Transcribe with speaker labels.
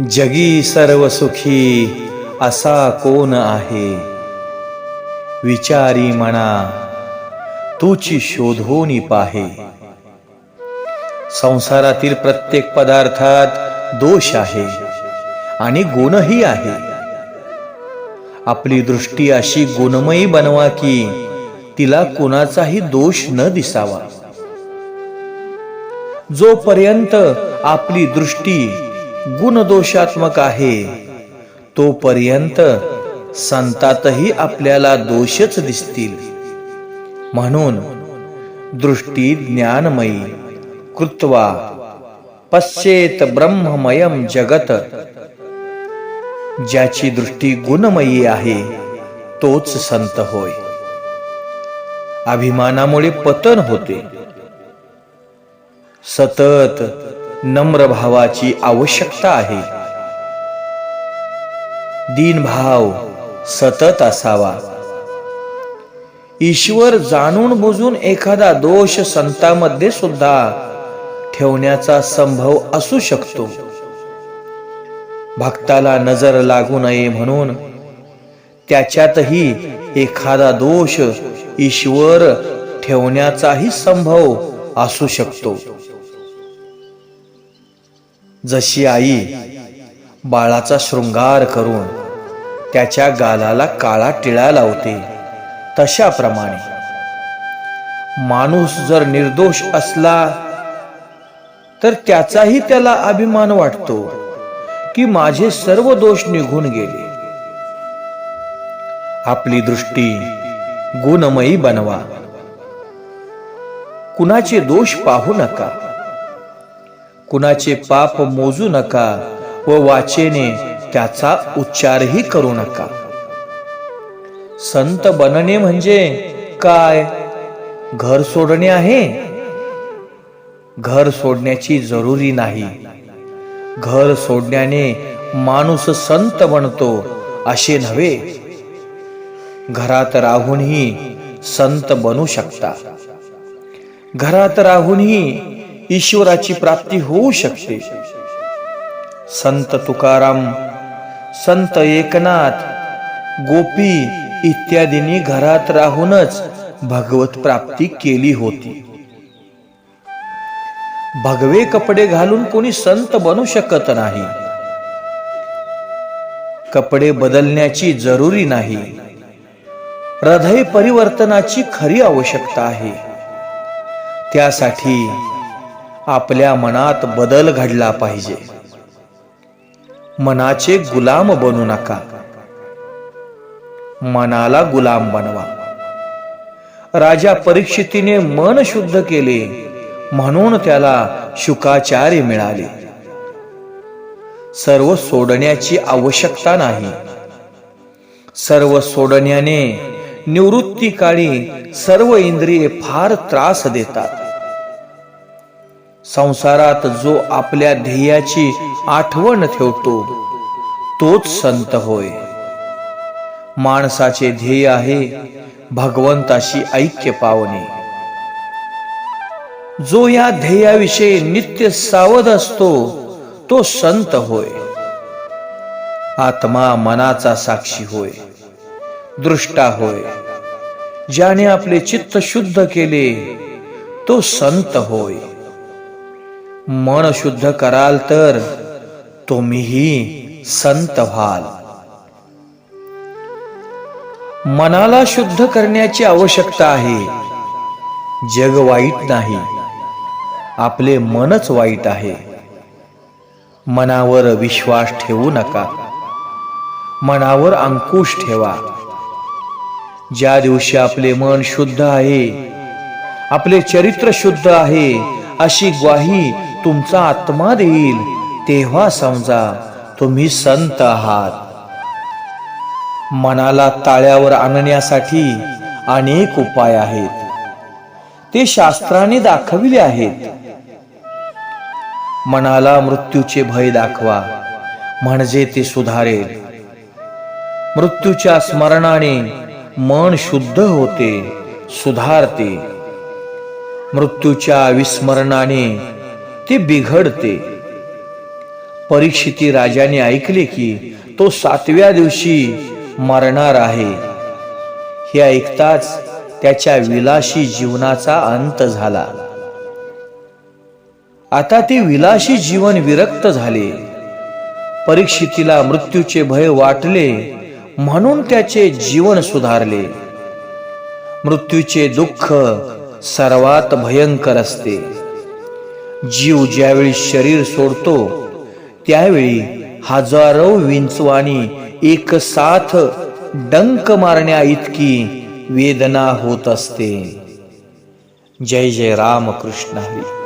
Speaker 1: जगी सर्व सुखी असा कोण आहे? विचारी म्हणा तुची शोधोनी पाहे. संसारातील प्रत्येक पदार्थात दोष आहे आणि गुणही आहे. आपली दृष्टी अशी गुणमयी बनवा की तिला कुणाचाही दोष न दिसावा. जोपर्यंत आपली दृष्टी गुणदोषात्मक आहे. तोपर्यंत संतातही आपल्याला दोषच दिसतील. म्हणून दृष्टी ज्ञानमयी कृत्वा पश्चेत ब्रह्ममयम जगत. ज्याची दृष्टी गुणमयी आहे तोच संत होय. अभिमानामुळे पतन होते. सतत नम्र भावाची आवश्यकता आहे. दीनभाव सतत असावा. ईश्वर जाणून बुजून एखादा दोष संतामध्ये सुद्धा ठेवण्याचा संभव असू शकतो. भक्ताला नजर लागू नये म्हणून त्याच्यातही एखादा दोष ईश्वर ठेवण्याचाही संभव असू शकतो. जशी आई बाळाचा शृंगार करून त्याच्या गालाला काळा टिळा लावते तशाप्रमाणे. माणूस जर निर्दोष असला तर त्याचाही त्याला अभिमान वाटतो की माझे सर्व दोष निघून गेले. आपली दृष्टी गुणमयी बनवा. कुणाचे दोष पाहू नका. कुणाचे पाप मोजू नका व वाचेने त्याचा उच्चारही करू नका. संत बनणे म्हणजे काय? घर सोडणे आहे? घर सोडण्याची जरुरी नाही. घर सोडण्याने माणूस संत बनतो असे नव्हे. घरात राहूनही संत बनू शकता. घरात राहूनही ईश्वराची प्राप्ती होऊ शकते. संत तुकाराम संत एकनाथ गोपी इत्यादींनी घरात राहूनच भगवत प्राप्ती केली होती. भगवे कपडे घालून कोणी संत बनू शकत नाही. कपडे बदलण्याची जरुरी नाही. हृदय परिवर्तनाची खरी आवश्यकता आहे. त्यासाठी आपल्या मनात बदल घडला पाहिजे. मनाचे गुलाम बनू नका. मनाला गुलाम बनवा. राजा परीक्षितीने मन शुद्ध केले म्हणून त्याला शुकाचार्य मिळाले. सर्व सोडण्याची आवश्यकता नाही. सर्व सोडण्याने निवृत्ती काळी सर्व इंद्रिये फार त्रास देतात. संसारात जो आपल्या ध्येयाची आठवण ठेवतो तोच संत होय. माणसाचे ध्येय आहे भगवंताशी ऐक्य पावणे. जो या ध्येयाविषयी नित्य सावध असतो तो संत होय. आत्मा मनाचा साक्षी होय. दृष्टा होय. ज्याने आपले चित्त शुद्ध केले तो संत होय. मन शुद्ध कराल तर तुम्हीही संत व्हाल. मनाला शुद्ध करण्याची आवश्यकता आहे. जग वाईट नाही. आपले मनच वाईट आहे. मनावर विश्वास ठेवू नका. मनावर अंकुश ठेवा. ज्या दिवशी आपले मन शुद्ध आहे आपले चरित्र शुद्ध आहे अशी ग्वाही तुमचा आत्मा देईल तेव्हा समजा तुम्ही संत आहात. मनाला ताळ्यावर आणण्यासाठी अनेक उपाय आहेत. ते शास्त्राने दाखविले आहेत. मनाला मृत्यूचे भय दाखवा म्हणजे ते सुधारेल. मृत्यूच्या स्मरणाने मन शुद्ध होते सुधारते. मृत्यूच्या विस्मरणाने ते बिघडते. परीक्षिती राजाने ऐकले की तो सातव्या दिवशी मरणार आहे. हे ऐकताच त्याच्या विलाशी जीवनाचा अंत झाला. आता ते विलाशी जीवन विरक्त झाले. परीक्षितीला मृत्यूचे भय वाटले म्हणून त्याचे जीवन सुधारले. मृत्यूचे दुःख सर्वात भयंकर असते. जीव ज्यावेळी शरीर सोडतो त्यावेळी हजारो विंचवानी एक साथ डंक मारण्या इतकी वेदना होत असते. जय जय राम कृष्ण हरी.